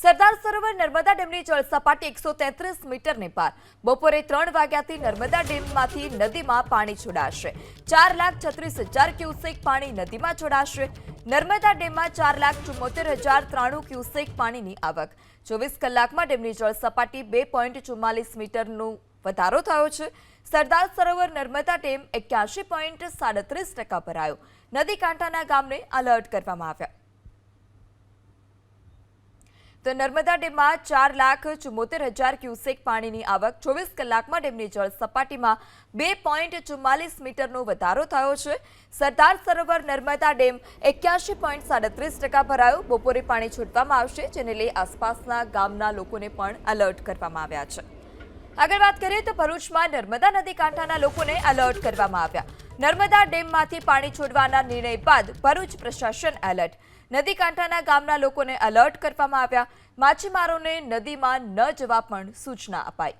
સરદાર સરોવર નર્મદા ડેમની જળ સપાટી એકસો તેત્રીસ મીટરને પાર. બપોરે ત્રણ વાગ્યાથી નર્મદા ડેમમાંથી નદીમાં પાણી છોડાશે. ચાર લાખ છત્રીસ હજાર ક્યુસેક પાણી નદીમાં છોડાશે. નર્મદા ડેમમાં ચાર લાખ ચુમ્મોતેર હજાર ત્રાણું ક્યુસેક પાણીની આવક. ચોવીસ કલાકમાં ડેમની જળ સપાટી બે પોઈન્ટ ચુમ્માલીસ મીટરનું વધારો થયો છે. સરદાર સરોવર નર્મદા ડેમ એક્યાસી પોઈન્ટ સાડત્રીસ ટકા ભરાયો. નદી કાંઠાના ગામને અલર્ટ કરવામાં આવ્યા. તો નર્મદા ડેમમાં ચાર લાખ ચુમ્મોતેર હજાર ક્યુસેક પાણીની આવક, ચોવીસ કલાકમાં ડેમની જળ સપાટીમાં બે પોઈન્ટ ચુમ્માલીસ મીટરનો વધારો થયો છે. સરદાર સરોવર નર્મદા ડેમ એક્યાસી પોઈન્ટ સાડત્રીસ ટકા ભરાયો. બપોરે પાણી છૂટવામાં આવશે, જેને લઈ આસપાસના ગામના લોકોને પણ એલર્ટ કરવામાં આવ્યા છે. આગળ વાત કરીએ તો ભરૂચમાં નર્મદા નદી કાંઠાના લોકોને એલર્ટ કરવામાં આવ્યા. નર્મદા ડેમમાંથી પાણી છોડવાના નિર્ણય બાદ ભરૂચ પ્રશાસન એલર્ટ. નદી કાંઠાના ગામના લોકોને એલર્ટ કરવામાં આવ્યા. માછીમારોને નદીમાં ન જવા પણ સૂચના અપાઈ.